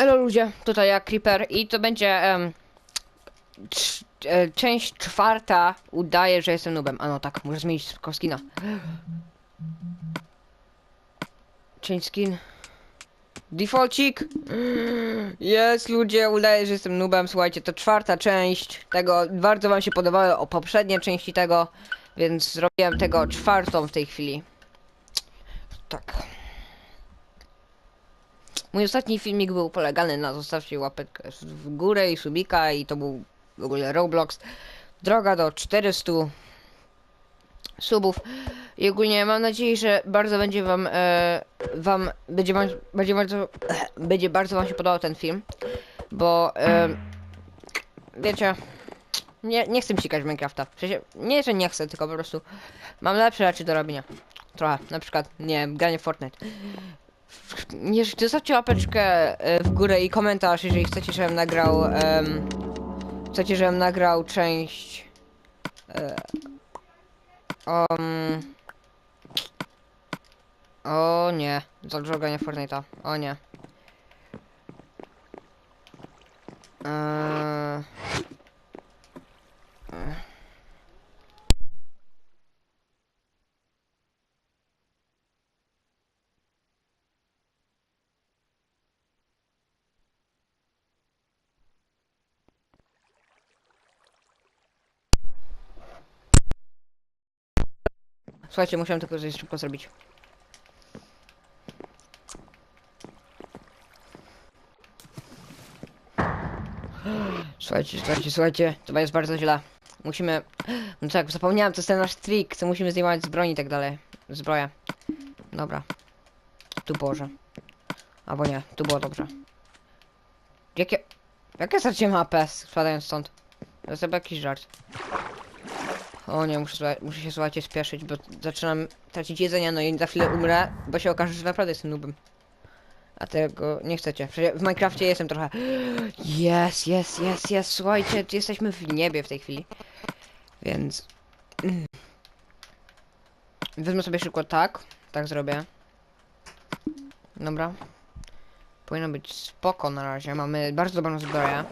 Elo ludzie, tutaj ja Creeper i to będzie em, e, część czwarta udaje, że jestem nubem. A no tak, muszę zmienić tylko skina. Change skin. Defaulcik. Jest ludzie, udaje, że jestem nubem. Słuchajcie, to czwarta część tego. Bardzo wam się podobały o poprzednie części tego, więc zrobiłem tego czwartą w tej chwili. Tak. Mój ostatni filmik był polegany na zostawcie łapek w górę i subika i to był w ogóle Roblox. Droga do 400 subów. I ogólnie mam nadzieję, że bardzo będzie wam, e, wam będzie, będzie bardzo, będzie bardzo wam się podobał ten film, bo e, wiecie, nie, nie chcę sikać Minecrafta. Sensie, nie, że nie chcę, tylko po prostu mam lepsze rzeczy do robienia. Trochę, na przykład, nie wiem, granie Fortnite. Nie, zostawcie łapeczkę e, w górę i komentarz, jeżeli chcecie, żebym nagrał. em, chcecie, żebym nagrał część. Um, o nie, za dużo grania Fortnite'a. O nie. Eee, Słuchajcie, musiałem tylko coś szybko zrobić. Słuchajcie, słuchajcie, słuchajcie, to jest bardzo źle. Musimy... No tak, zapomniałem, to jest ten nasz trik, co musimy zdejmować z broni i tak dalej. Zbroję. Dobra. Tu Boże. Albo nie, tu było dobrze. Jakie... Jakie straciłem AP spadając stąd? To jest chyba jakiś żart. O nie, muszę, muszę się słuchajcie spieszyć, bo zaczynam tracić jedzenie, no i za chwilę umrę, bo się okaże, że naprawdę jestem nubem. A tego nie chcecie. Przecież w Minecrafcie jestem trochę. Jest, jest, jest, jest. Słuchajcie, jesteśmy w niebie w tej chwili. Więc. Mm. Wezmę sobie szybko tak. Tak zrobię. Dobra. Powinno być spoko na razie. Mamy bardzo dobrą zbroję.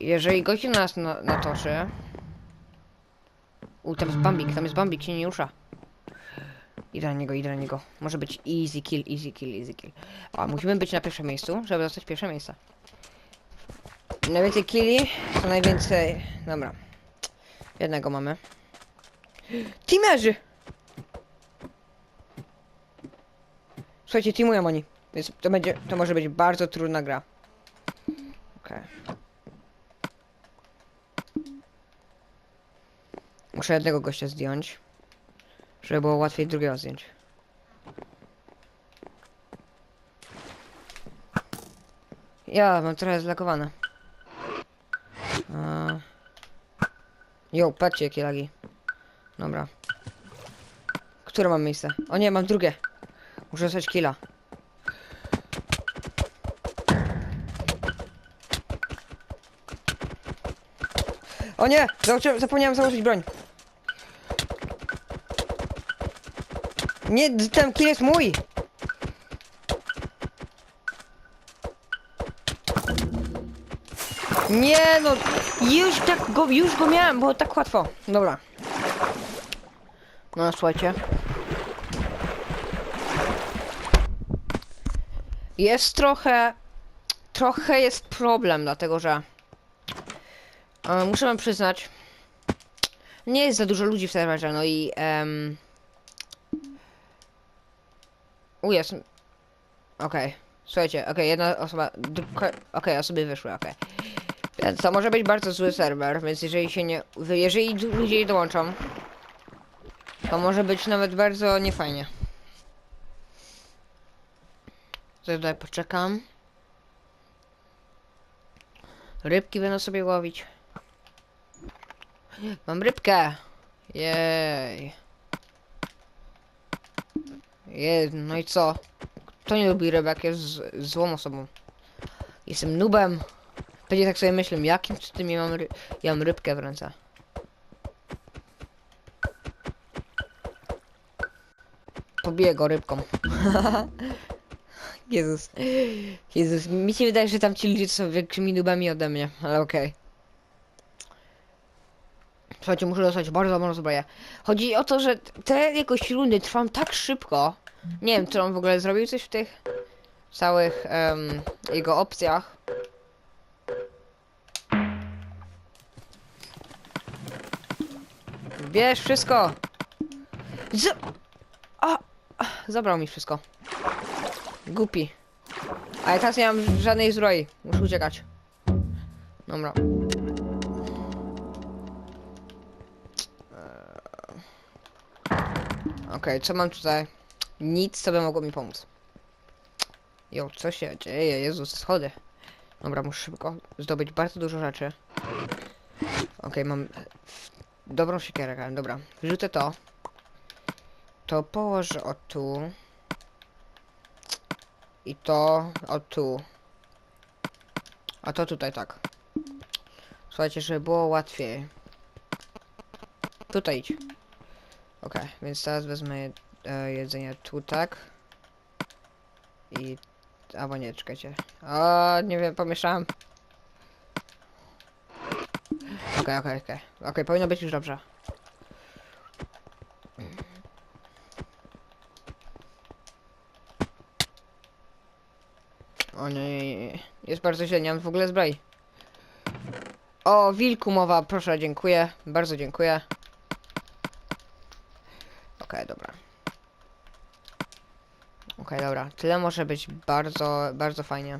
Jeżeli gościu nas na, natoczy. U, tam jest Bambik, tam jest Bambik, się nie rusza. Idę na niego, idę na niego. Może być easy kill, easy kill, easy kill. A, musimy być na pierwszym miejscu, żeby dostać pierwsze miejsce. Najwięcej killi, to najwięcej... Dobra. Jednego mamy. Teamerzy! Słuchajcie, teamują oni. Więc to będzie, to może być bardzo trudna gra. Okej. Muszę jednego gościa zdjąć. Żeby było łatwiej drugiego zdjąć. Ja mam trochę zlakowane. Jo, patrzcie jakie lagi. Dobra. Które mam miejsce? O nie, mam drugie. Muszę dostać killa. O nie! Zapomniałem założyć broń. Nie, ten kill jest mój! Nie no, już tak go, już go miałem, było tak łatwo. Dobra. No słuchajcie. Jest trochę, trochę jest problem, dlatego że e, muszę wam przyznać, nie jest za dużo ludzi w serwerze, no i em, u jest. Okej. Słuchajcie, okej, jedna osoba. Okej, osoby wyszły, okej. Więc to może być bardzo zły serwer, więc jeżeli się nie. Jeżeli ludzie nie dołączą, to może być nawet bardzo niefajnie. Tutaj poczekam. Rybki będą sobie łowić. Mam rybkę! Jej. Je, no i co? Kto nie lubi rybek, jest z- złą osobą. Jestem nubem. Będzie tak sobie myślę, jakim cudem ja mam, ry ja mam rybkę w ręce. Pobiję go rybką. Jezus. Jezus, mi się wydaje, że tam ci ludzie są większymi nubami ode mnie, ale okej. Słuchajcie, muszę dostać bardzo dobrą zbroję. Chodzi o to, że te jakoś rundy trwam tak szybko. Nie wiem, czy on w ogóle zrobił coś w tych całych jego opcjach. Bierz wszystko! Z... A, a, zabrał mi wszystko. Głupi. Ale teraz nie mam żadnej zbroi. Muszę uciekać. Dobra. Okej, co mam tutaj? Nic, co by mogło mi pomóc. Jo, co się dzieje? Jezus, schody. Dobra, muszę szybko zdobyć bardzo dużo rzeczy. Okej, mam dobrą siekierę, dobra. Wrzucę to. To położę o tu. I to o tu. A to tutaj tak. Słuchajcie, żeby było łatwiej. Tutaj idź. Okej, więc teraz wezmę e, jedzenie tu tak. I... Albo nie, czekajcie. O, nie wiem, pomieszałem. Okej, okej, okej. Okej, powinno być już dobrze. O nie, nie, nie. Jest bardzo źle, nie mam w ogóle zbroi. O, wilku mowa, proszę, dziękuję. Bardzo dziękuję. Okej, dobra. Okej, dobra. Tyle może być bardzo, bardzo fajnie.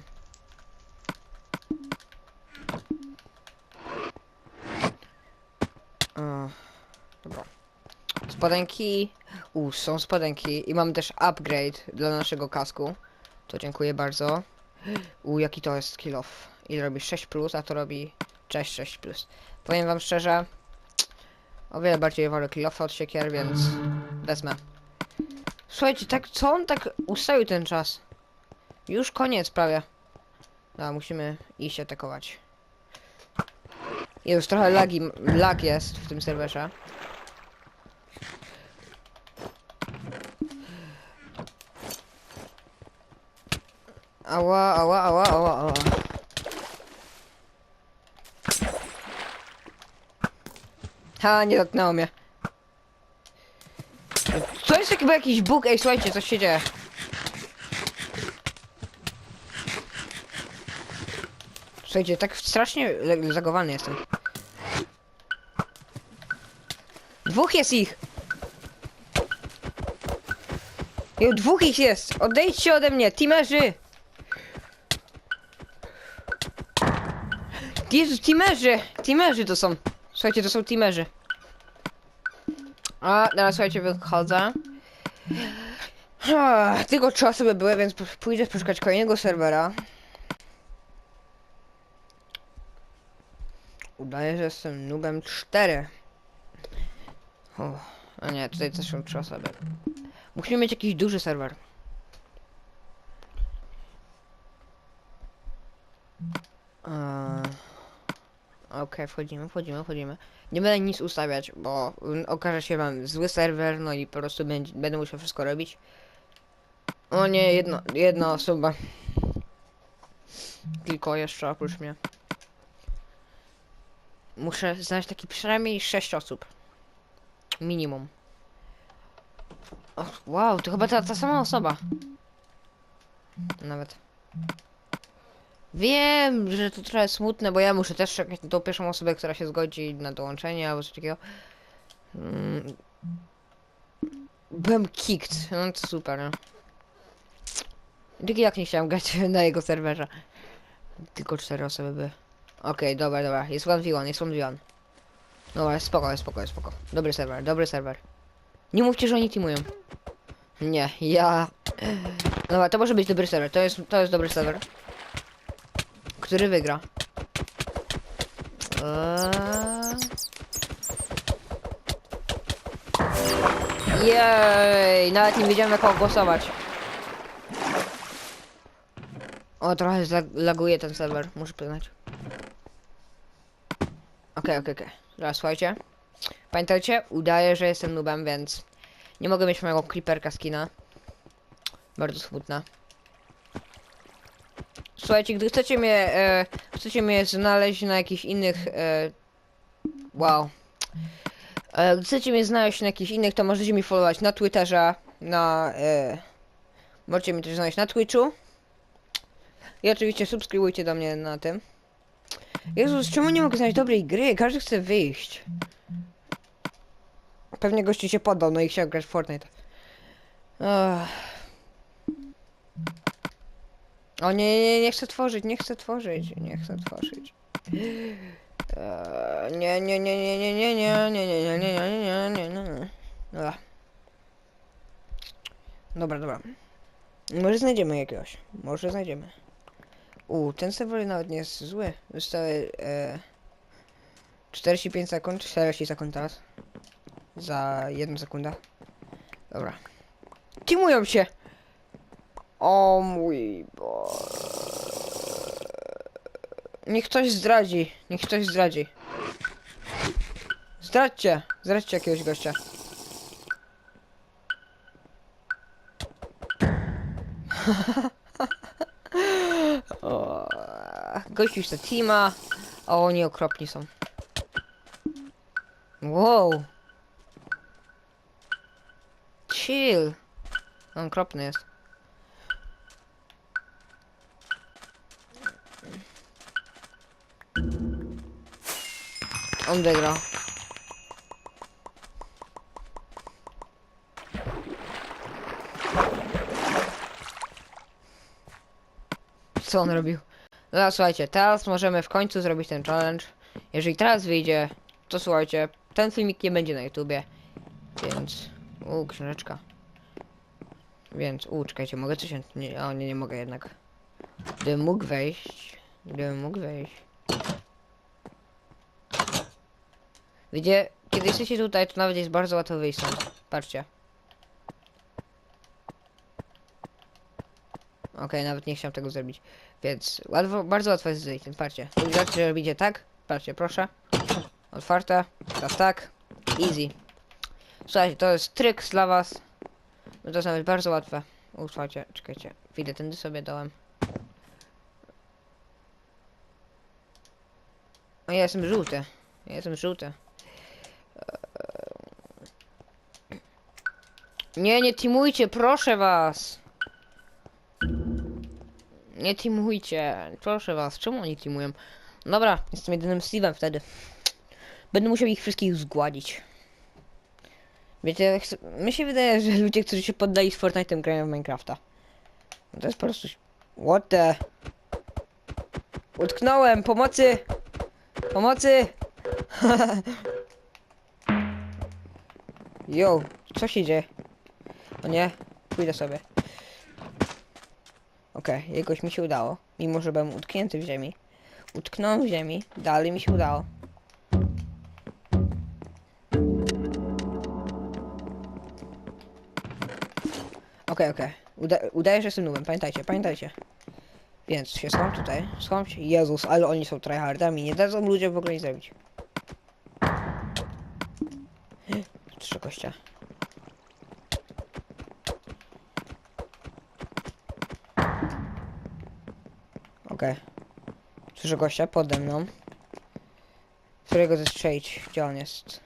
O, dobra. Spodenki. U, są spodenki. I mam też upgrade dla naszego kasku. To dziękuję bardzo. U, jaki to jest kill off. I robi 6 plus, a to robi 6 6 plus. Powiem wam szczerze, o wiele bardziej wolę kill off od siekier, więc wezmę. Słuchajcie, tak, co on tak ustawił ten czas? Już koniec prawie. No, musimy iść atakować. Już trochę lagi, lag jest w tym serwerze. Ała, ała, ała, ała, ała. Ha, nie dotknęło mnie. Co jest chyba jakiś bóg? Ej, słuchajcie, coś się dzieje. Słuchajcie, tak strasznie zagowany jestem. Dwóch jest ich! Ej, dwóch ich jest! Odejdźcie ode mnie, teamerzy! Jezu, teamerzy! Teamerzy to są. Słuchajcie, to są teamerzy. A, teraz słuchajcie, wychodzę. Ah, Tylko trzy osoby były, więc pójdę poszukać kolejnego serwera. Udaję, że jestem nubem 4. O, a nie, tutaj też są trzy osoby. Musimy mieć jakiś duży serwer. Eee, Okej, wchodzimy, wchodzimy, wchodzimy. Nie będę nic ustawiać, bo okaże się mam zły serwer, no i po prostu będzie, będę musiał wszystko robić. O nie, jedno, jedna osoba. Tylko jeszcze oprócz mnie. Muszę znaleźć taki przynajmniej 6 osób. Minimum. Wow, to chyba ta, ta sama osoba. Nawet. Wiem, że to trochę smutne, bo ja muszę też czekać na tą pierwszą osobę, która się zgodzi na dołączenie albo coś takiego. Mm. Byłem kicked, no to super, no. Jak nie chciałem grać na jego serwerze. Tylko cztery osoby były. Okej, dobra, dobra, jest 1v1, jest 1v1. Dobra, spoko, spoko, spoko. Dobry serwer, dobry serwer. Nie mówcie, że oni teamują. Nie, ja... Dobra, to może być dobry serwer, to jest, to jest dobry serwer. Który wygra? Eee... Jej, nawet nie wiedziałem jak kogo głosować. O, trochę zlag- laguje ten serwer, muszę przyznać. Okej, okej. Teraz słuchajcie. Pamiętajcie, udaję, że jestem nubem, więc nie mogę mieć mojego creeperka skina. Bardzo smutna. Słuchajcie, gdy chcecie mnie, e, chcecie mnie znaleźć na jakichś innych, e, wow. E, gdy chcecie mnie znaleźć na jakichś innych, to możecie mi followować na Twitterze, na, e, możecie mnie też znaleźć na Twitchu. I oczywiście subskrybujcie do mnie na tym. Jezus, czemu nie mogę znaleźć dobrej gry? Każdy chce wyjść. Pewnie gości się poddał, no i chciał grać w Fortnite. Ach. O nie, nie, nie chcę tworzyć, nie chcę tworzyć, nie chcę tworzyć. Eee, Nie, nie, nie, nie, nie, nie, nie, nie, nie, nie, nie, nie, nie, nie, nie, nie. Dobra. Dobra, dobra. Może znajdziemy jakiegoś. Może znajdziemy. U, ten serwer nawet nie jest zły. Zostały e, 45 sekund, 40 sekund teraz. Za jedną sekundę. Dobra. Teamują się! O mój Boże. Niech ktoś zdradzi. Niech ktoś zdradzi. Zdradźcie. Zdradźcie jakiegoś gościa. o, gościu chce teama. A oni okropni są. Wow. Chill. On okropny jest. On wygrał. Co on robił? No słuchajcie, teraz możemy w końcu zrobić ten challenge. Jeżeli teraz wyjdzie, to słuchajcie, ten filmik nie będzie na YouTubie. Więc... U, książeczka. Więc, u, czekajcie, mogę coś... Nie, o, nie, nie mogę jednak. Gdybym mógł wejść... Gdybym mógł wejść... Widzicie, kiedy jesteście tutaj, to nawet jest bardzo łatwo wyjść stąd. Patrzcie. Okej, nawet nie chciałem tego zrobić. Więc łatwo, bardzo łatwo jest wyjść, więc patrzcie. Że robicie tak. Patrzcie, proszę. Otwarte. Teraz tak. Easy. Słuchajcie, to jest tryk dla was. To jest nawet bardzo łatwe. U, słuchajcie, czekajcie. Widzę, tędy sobie dałem. O, ja jestem żółty. Ja jestem żółty. Nie, nie teamujcie, proszę was. Nie teamujcie, proszę was. Czemu oni teamują? Dobra, jestem jedynym Steve'em wtedy. Będę musiał ich wszystkich zgładzić. Wiecie, mi się wydaje, że ludzie, którzy się poddali z Fortnite'em grają w Minecrafta. No To jest po prostu... What the... Utknąłem, pomocy! Pomocy! Yo, co się dzieje? O nie, pójdę sobie. Okej, jakoś mi się udało. Mimo, że byłem utknięty w ziemi. Utknąłem w ziemi, dalej mi się udało. Okej, okej. Uda udaję, że jestem pamiętajcie, pamiętajcie. Więc się schowam tutaj, schowam. Jezus, ale oni są tryhardami, nie dadzą ludziom w ogóle nic zrobić. Trzy kościa. Okej. Słyszę gościa pode mną. Którego zestrzelić? Gdzie on jest?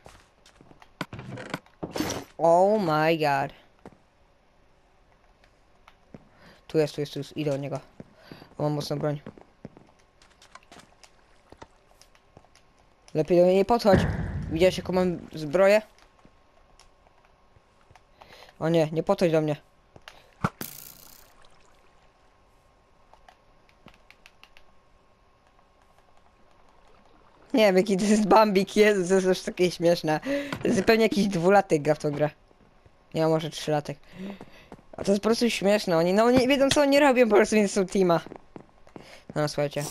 Oh my god. Tu jest, tu jest, tu jest. Idę od niego. Mam mocną broń. Lepiej do mnie nie podchodź. Widziałeś jaką mam zbroję? O nie, nie podchodź do mnie. Nie wiem, jaki to jest Bambik, Jezus, to jest już takie śmieszne. To jest zupełnie jakiś dwulatek gra w tą grę. Nie, może trzylatek. A to jest po prostu śmieszne, oni, no oni wiedzą co oni robią, po prostu więc są teama. No, słuchajcie.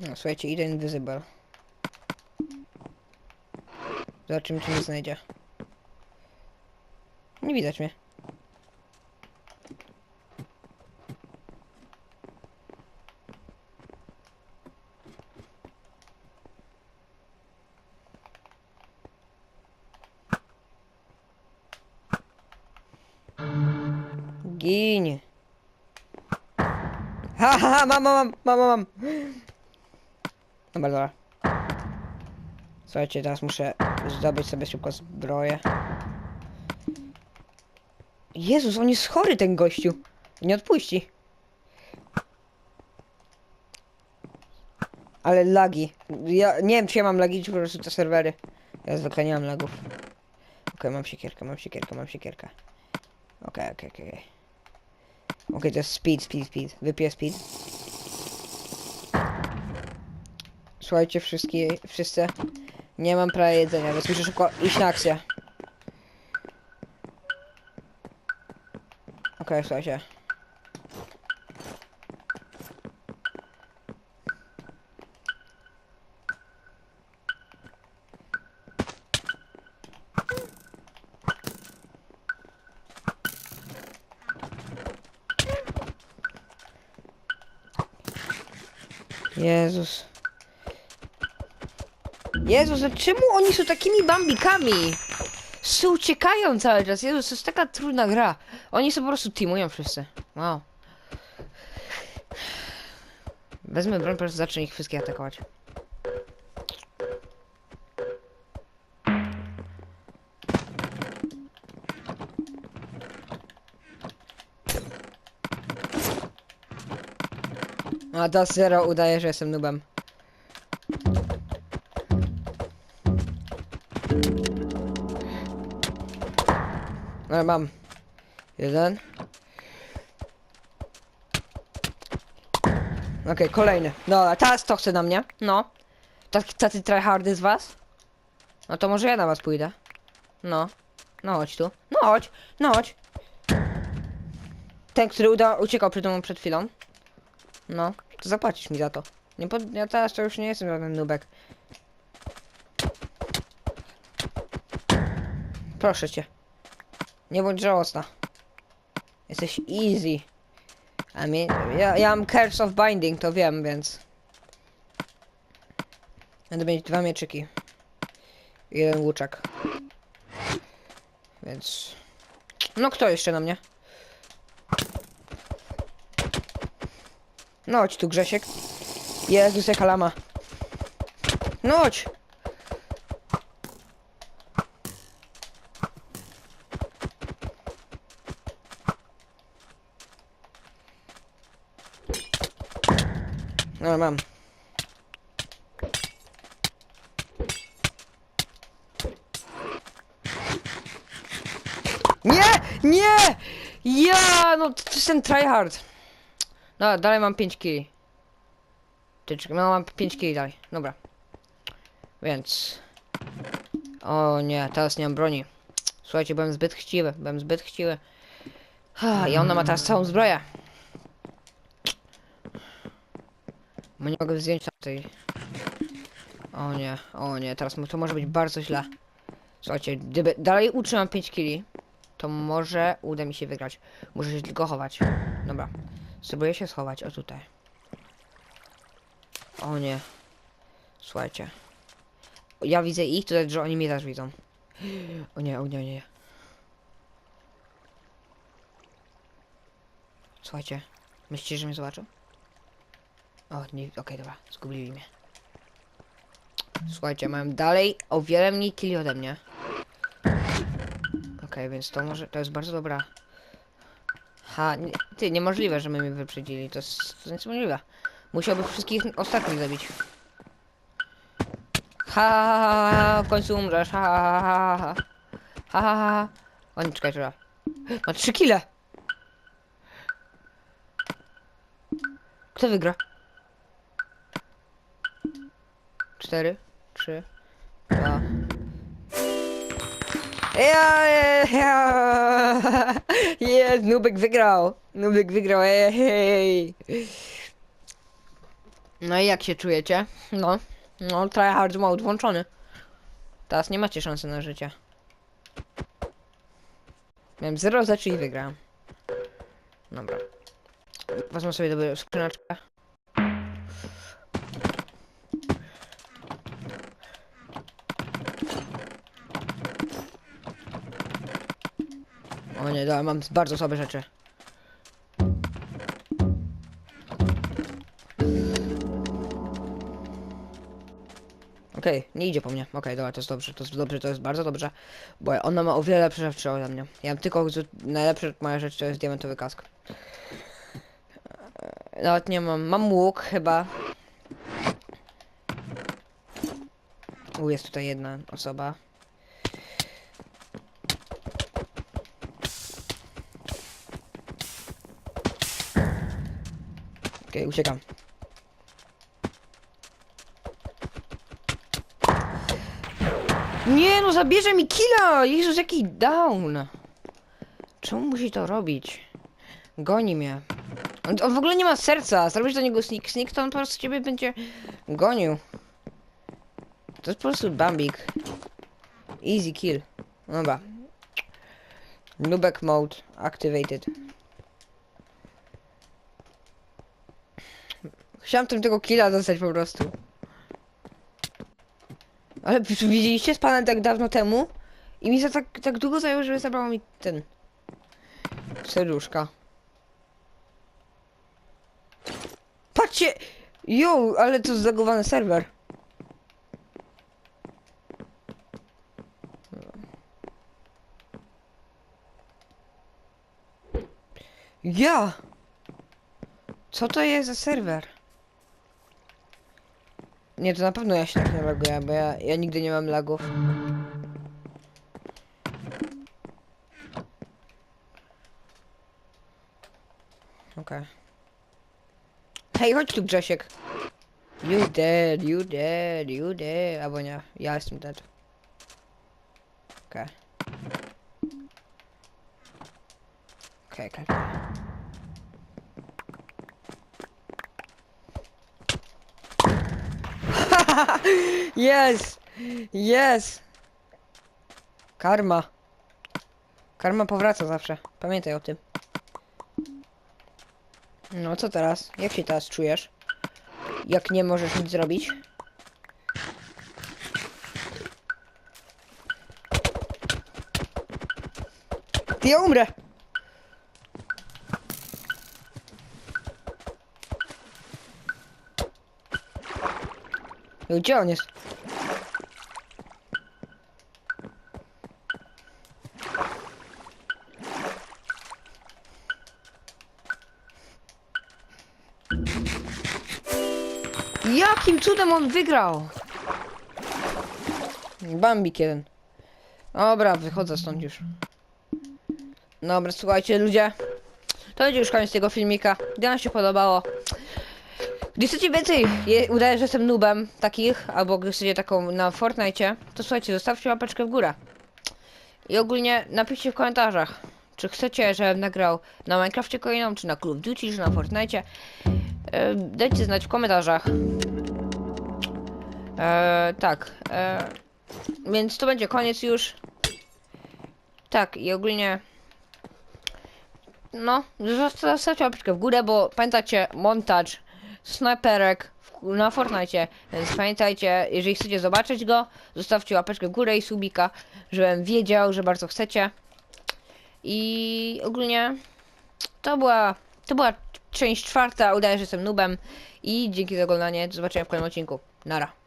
No, słuchajcie, idę invisible. Zobaczymy, czy mnie znajdzie. Nie widać mnie. Gin. Ha, ha, ha, mam, mam, mam, mam, mam. Dobra, dobra. Słuchajcie, teraz muszę zdobyć sobie szybko zbroję. Jezus, on jest chory, ten gościu. Nie odpuści. Ale lagi. Ja nie wiem, czy ja mam lagi, czy po prostu te serwery. Ja zwykle nie mam lagów. Okej, mam siekierkę, mam siekierkę, mam siekierkę. Okej, okej, okej. Okej. Okej, to jest speed, speed, speed. Wypiję speed. Słuchajcie, wszystkie, wszyscy. Nie mam prawa jedzenia, więc muszę szybko iść na akcję. Okej, słuchajcie. Jezus. Jezus, a czemu oni są takimi bambikami? Są uciekają cały czas. Jezus, to jest taka trudna gra. Oni sobie po prostu teamują wszyscy. Wow. Wezmę broń, po prostu zacznę ich wszystkich atakować. A Das Zero udaje, że jestem nubem. Ale mam. Jeden. Okej, kolejny. Dobra, teraz to chce na mnie. No. Tak, tacy tryhardy z was? No to może ja na was pójdę. No. No chodź tu. No chodź. No chodź. Ten, który uda uciekał przed przed chwilą. No. To zapłacisz mi za to. Nie pod... Ja teraz to już nie jestem żaden nubek. Proszę cię. Nie bądź żałosna. Jesteś easy. I mean, ja, ja mam Curse of Binding, to wiem, więc... Będę mieć dwa mieczyki. I jeden łuczek. Więc... No kto jeszcze na mnie? No chodź tu Grzesiek. Jezus, jaka lama. No chodź. No mam. Nie! Nie! Ja! No to jest ten tryhard. No, dalej mam 5 kili. Czekaj, no mam 5 kili dalej. Dobra. Więc... O nie, teraz nie mam broni. Słuchajcie, byłem zbyt chciwy, byłem zbyt chciwy. Ha, I ona ma teraz całą zbroję. Bo nie mogę zdjąć tej. O nie, o nie, teraz to może być bardzo źle. Słuchajcie, gdyby dalej utrzymam 5 kili, to może uda mi się wygrać. Muszę się tylko chować. Dobra. Spróbuję się schować, o tutaj. O nie. Słuchajcie. Ja widzę ich, to że oni mnie też widzą. O nie, o nie, o nie. Słuchajcie. Myślicie, że mnie zobaczą? O, nie, okej, dobra, zgubili mnie. Słuchajcie, mam dalej o wiele mniej kili ode mnie. Okej, więc to może, to jest bardzo dobra. Aha, nie, ty, niemożliwe, że my mnie wyprzedzili. To jest, to jest niemożliwe. Musiałby wszystkich ostatnich zabić. Ha, ha, ha, ha, w końcu umrzesz. Ha, ha, ha, ha. Ha, ha, ha. O nie, czekaj, czekaj. Ma trzy kile! Kto wygra? Cztery, trzy, dwa. Ja, ja, ja. Jest, Nubek wygrał. Nubek wygrał, ej, hej. No i jak się czujecie? No, no, tryhard mode włączony. Teraz nie macie szansy na życie. Miałem 0 za i wygrałem. Dobra. Wezmę sobie dobrą skrzyneczkę. O nie, da, mam bardzo słabe rzeczy. Okej, okay, nie idzie po mnie. Okej, okay, dobra, to jest dobrze, to jest dobrze, to jest bardzo dobrze. Bo ona ma o wiele lepsze rzeczy ode mnie. Ja mam tylko najlepsze moja rzecz to jest diamentowy kask. E, nawet nie mam. Mam łuk chyba. U, jest tutaj jedna osoba. Okej, uciekam. Nie no, zabierze mi killa! Jezus, jaki down! Czemu musi to robić? Goni mnie. On, on w ogóle nie ma serca. Zrobisz do niego sneak sneak, to on po prostu ciebie będzie gonił. To jest po prostu bambik. Easy kill. Dobra. Nubek mode activated. Chciałem tym tego killa dostać po prostu. Ale widzieliście z panem tak dawno temu? I mi za tak, tak długo zajęło, żeby zabrało mi ten... Serduszka. Patrzcie! Jo, ale to zagowany serwer. Ja! Co to jest za serwer? Nie, to na pewno ja się tak nie laguję, bo ja, ja nigdy nie mam lagów. Okej. Hej, chodź tu Grzesiek. You dead, you dead, you dead. Albo nie, ja jestem dead. Okej. Okej, okej. okej. Yes! Yes! Karma. Karma powraca zawsze. Pamiętaj o tym. No co teraz? Jak się teraz czujesz? Jak nie możesz nic zrobić? Ja umrę! Gdzie on jest? Jakim cudem on wygrał? Bambik jeden. Dobra, wychodzę stąd już. Dobra, słuchajcie ludzie. To będzie już koniec tego filmika. Gdy wam się podobało. Gdy chcecie więcej, udaję, że jestem noobem takich, albo gdy chcecie taką na Fortnite, to słuchajcie, zostawcie łapeczkę w górę. I ogólnie napiszcie w komentarzach, czy chcecie, żebym nagrał na Minecrafcie kolejną, czy na Call of Duty, czy na Fortnite. E, dajcie znać w komentarzach. E, tak, e, więc to będzie koniec już. Tak, i ogólnie... No, zostawcie łapeczkę w górę, bo pamiętacie, montaż snajperek na Fortnite, więc pamiętajcie, jeżeli chcecie zobaczyć go, zostawcie łapeczkę w górę i subika, żebym wiedział, że bardzo chcecie. I ogólnie to była, to była część czwarta, udaje, że jestem nubem i dzięki za oglądanie, do zobaczenia w kolejnym odcinku. Nara.